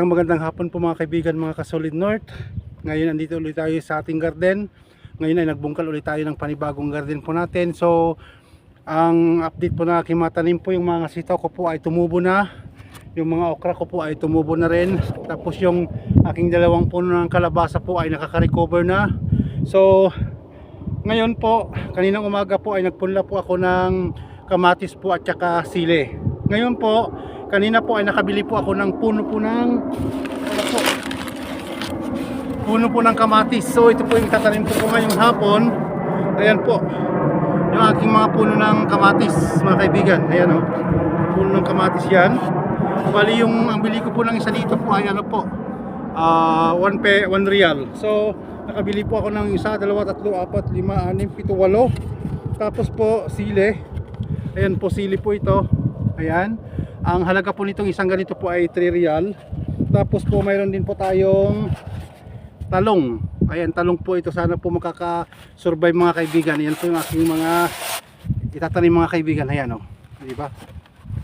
Isang magandang hapon po mga kaibigan mga kasolid north. Ngayon andito ulit tayo sa ating garden. Ngayon ay nagbungkal ulit tayo ng panibagong garden po natin. So ang update po na aking mga tanim po yung mga sitaw ko po ay tumubo na. Yung mga okra ko po ay tumubo na rin. Tapos yung aking dalawang puno ng kalabasa po ay nakaka-recover na. So ngayon po, kaninang umaga po ay nagpunla po ako ng kamatis po at saka sile. Ngayon po, kanina po ay nakabili po ako ng puno po ng ano po, puno po ng kamatis. So ito po yung tatanim ko po ngayong hapon. Ayan po. Yung aking mga puno ng kamatis, mga kaibigan. Ayan oh. Puno ng kamatis 'yan. Bali yung ang bili ko po ng isa dito po ay ano po. Ah, 1 pe 1 real. So nakabili po ako ng isa, dalawa, tatlo, apat, lima, anim, pito, walo. Tapos po sile. Ayan po sili po ito. Ayan. Ang halaga po nitong isang ganito po ay 3 real. Tapos po mayroon din po tayong talong. Ayan, talong po ito. Sana po makaka-survive mga kaibigan. Ayan po yung aking mga itatanim mga kaibigan. Ayan o. Oh. Di ba?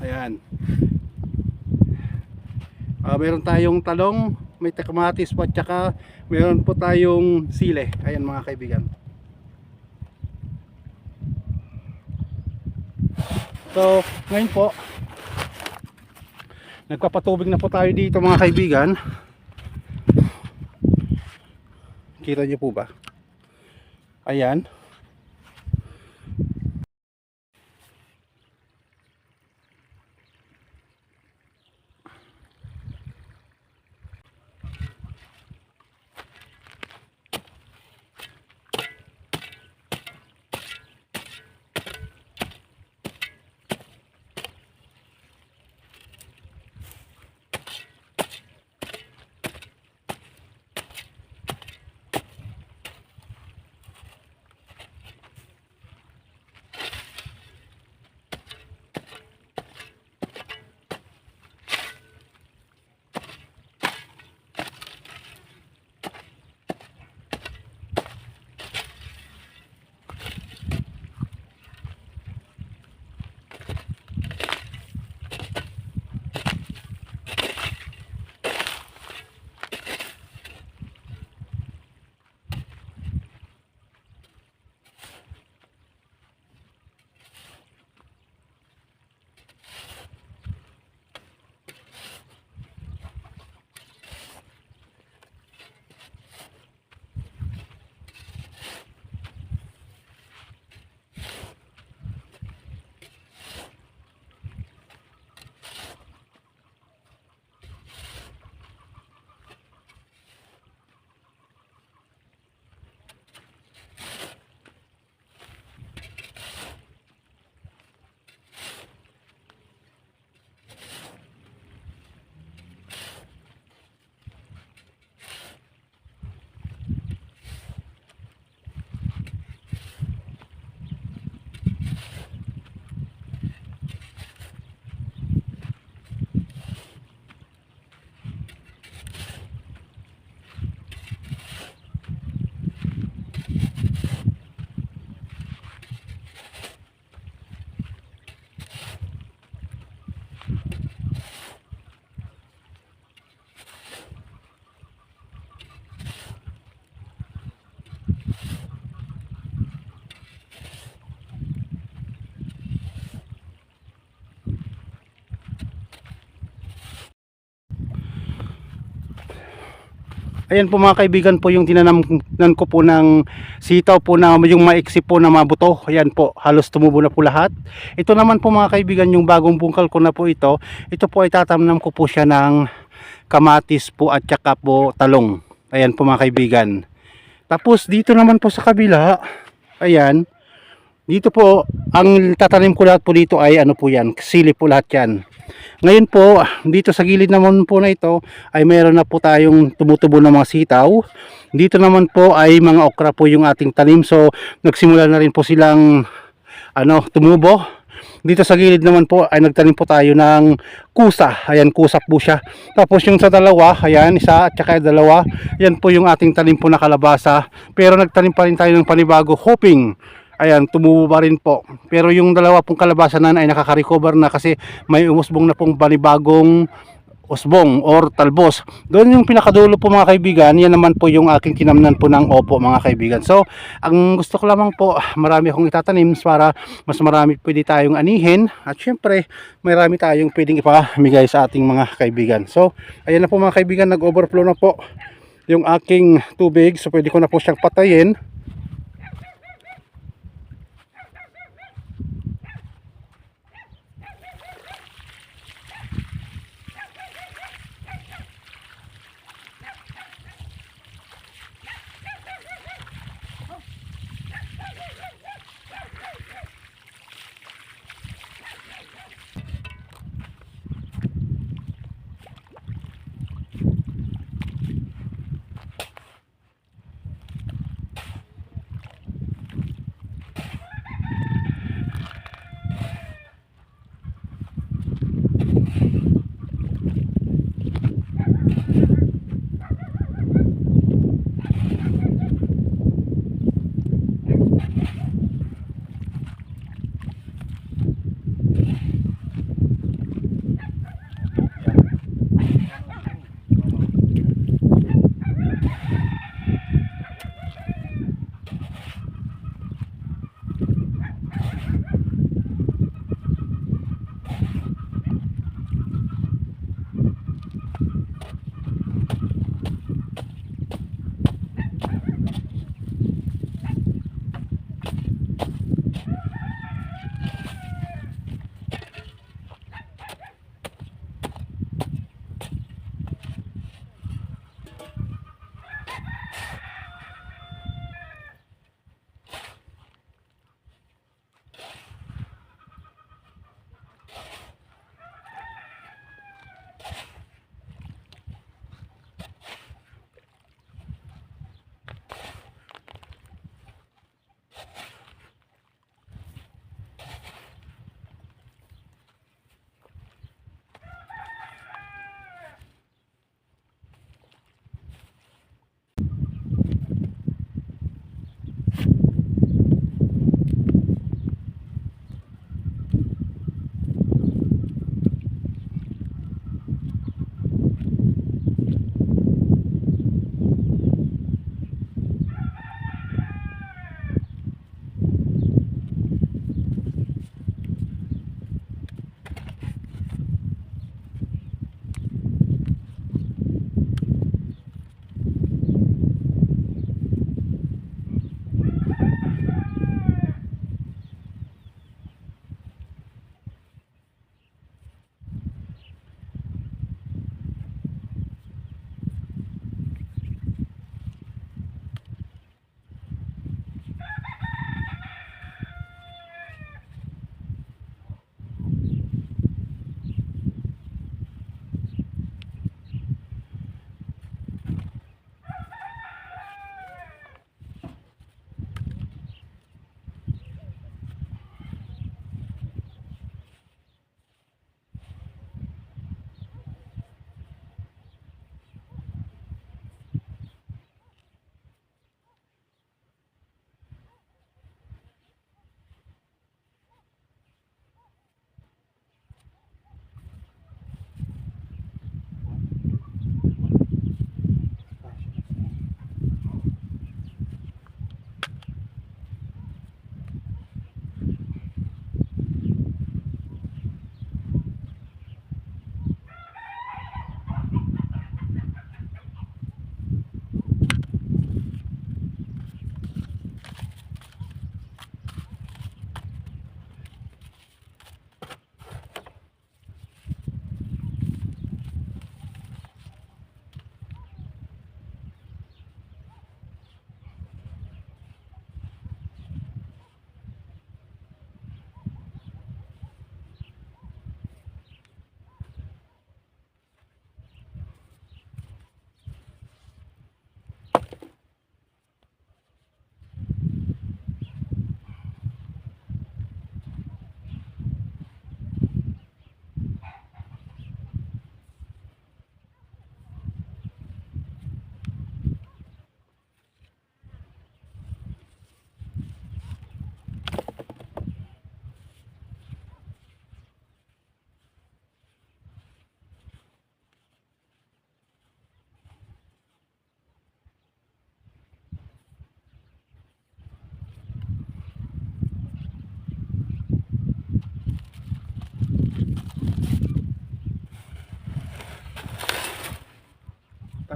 Ayan. Ah, meron tayong talong, may kamatis po at saka meron po tayong sile. Ayan mga kaibigan. So, ngayon po, nagpapatubig na po tayo dito mga kaibigan. Kita niyo po ba? Ayan. Ayan po mga kaibigan po yung tinanamnan ko po ng sitaw po na yung maiksi po na mabuto. Ayan po, halos tumubo na po lahat. Ito naman po mga kaibigan yung bagong bungkal ko na po ito. Ito po ay tatamnam ko po siya ng kamatis po at saka po talong. Ayan po mga kaibigan. Tapos dito naman po sa kabila, ayan, dito po, ang tatanim ko lahat po dito ay ano po yan, sili po lahat yan. Ngayon po, dito sa gilid naman po na ito ay mayroon na po tayong tumutubo ng mga sitaw. Dito naman po ay mga okra po yung ating tanim. So, nagsimula na rin po silang ano, tumubo. Dito sa gilid naman po ay nagtanim po tayo ng kusa. Ayan, kusa po siya. Tapos yung sa dalawa, ayan, isa at saka dalawa, yan po yung ating tanim po na kalabasa. Pero nagtanim pa rin tayo ng panibago, hoping Ayan, tumubo pa rin po. Pero yung dalawa pong kalabasa na ay nakaka-recover na kasi may umusbong na pong panibagong usbong or talbos. Doon yung pinakadulo po mga kaibigan, yan naman po yung aking kinamnan po ng opo mga kaibigan. So, ang gusto ko lamang po, marami akong itatanim para mas marami pwede tayong anihin at syempre, marami tayong pwedeng ipamigay sa ating mga kaibigan. So, ayan na po mga kaibigan, nag-overflow na po yung aking tubig. So, pwede ko na po siyang patayin.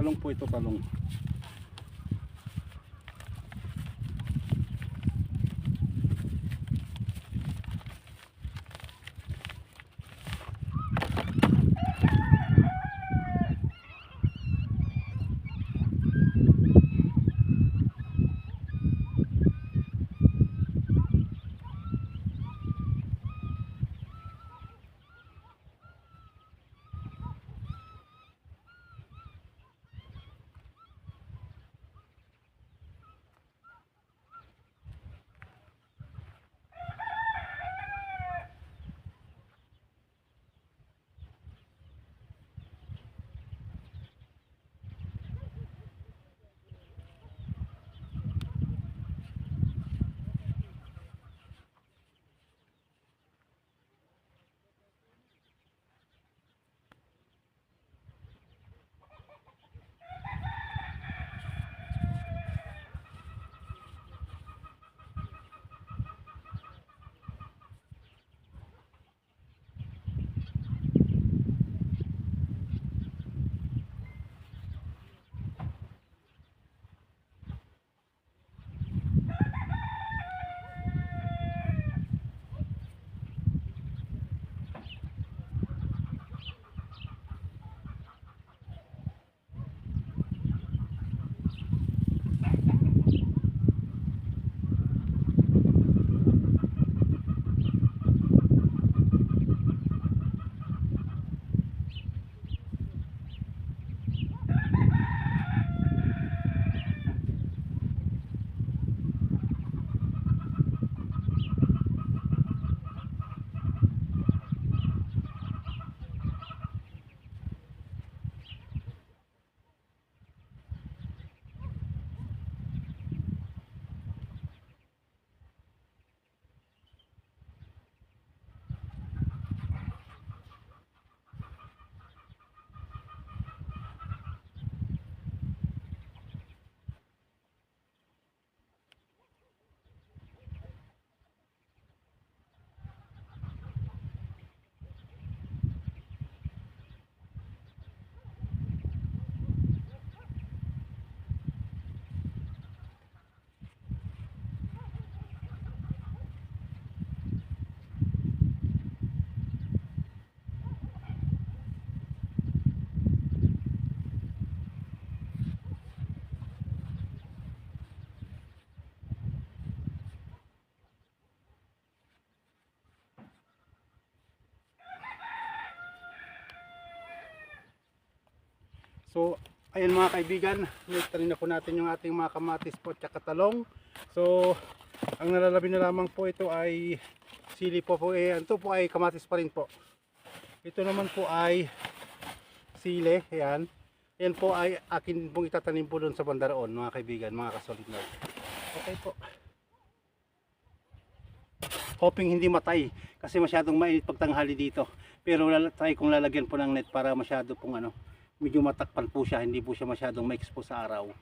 Talong po ito, talong. So, ayun mga kaibigan, nitanin na po natin yung ating mga kamatis po at talong. So, ang nalalabi na lamang po ito ay sili po po. Eh, ito po ay kamatis pa rin po. Ito naman po ay sili, ayan. Yan po ay akin pong itatanim po doon sa bandaroon mga kaibigan, mga kasolid na. Okay po. Hoping hindi matay kasi masyadong mainit pagtanghali dito. Pero try kong lalagyan po ng net para masyado pong ano, medyo matakpan po siya, hindi po siya masyadong ma-expose sa araw.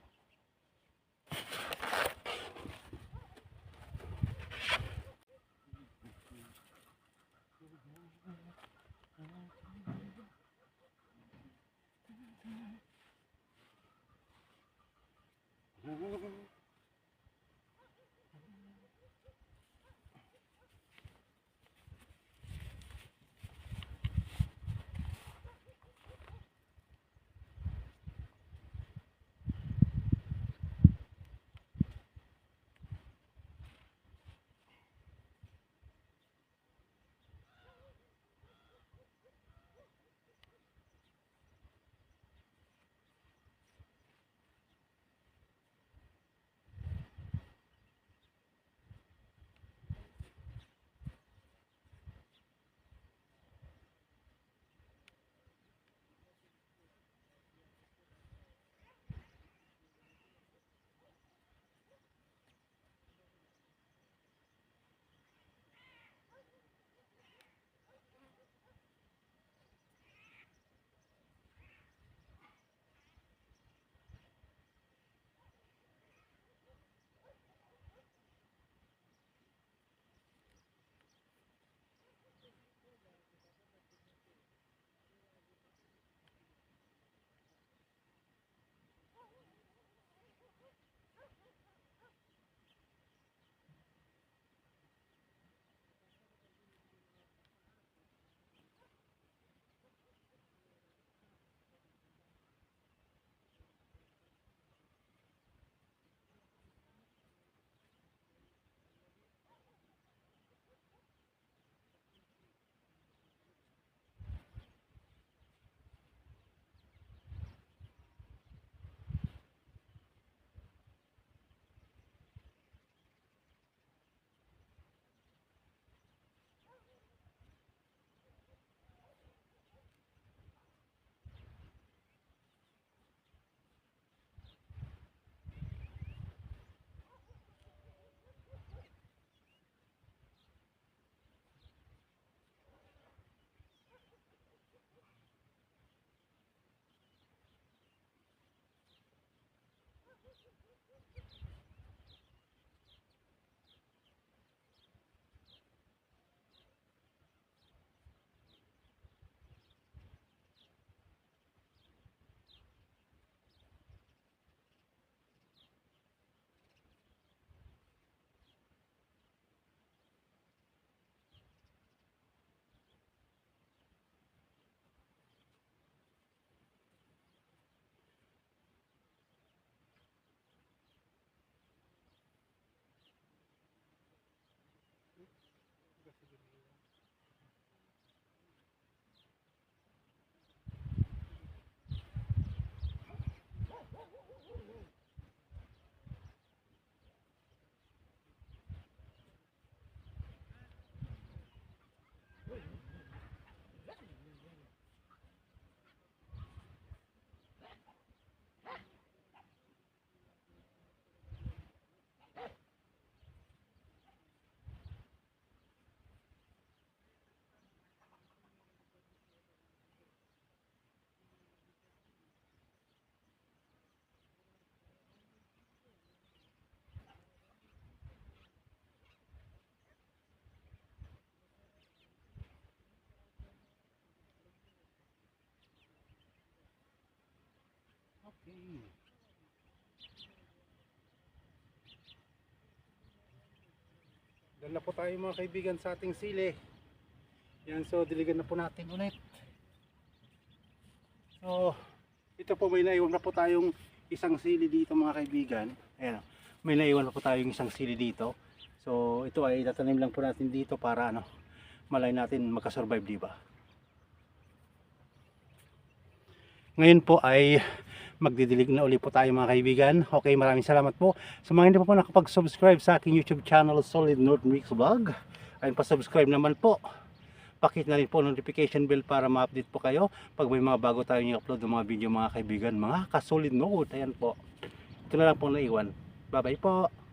Dala po tayo mga kaibigan sa ating sili. Yan, so diligan na po natin ulit. So, ito po may naiwan na po tayong isang sili dito mga kaibigan. Ayan, may naiwan na po tayong isang sili dito. So, ito ay tatanim lang po natin dito para ano, malay natin makasurvive, di ba? Ngayon po ay magdidilig na uli po tayo mga kaibigan. Okay, maraming salamat po. Sa mga hindi pa po nakapag-subscribe sa aking YouTube channel Solid North Mix Vlog, ayun pa subscribe naman po. Pakit na rin po notification bell para ma-update po kayo pag may mga bago tayong i-upload ng mga video mga kaibigan, mga ka-solid note. Ayan po. Ito na lang po naiwan. Bye bye po.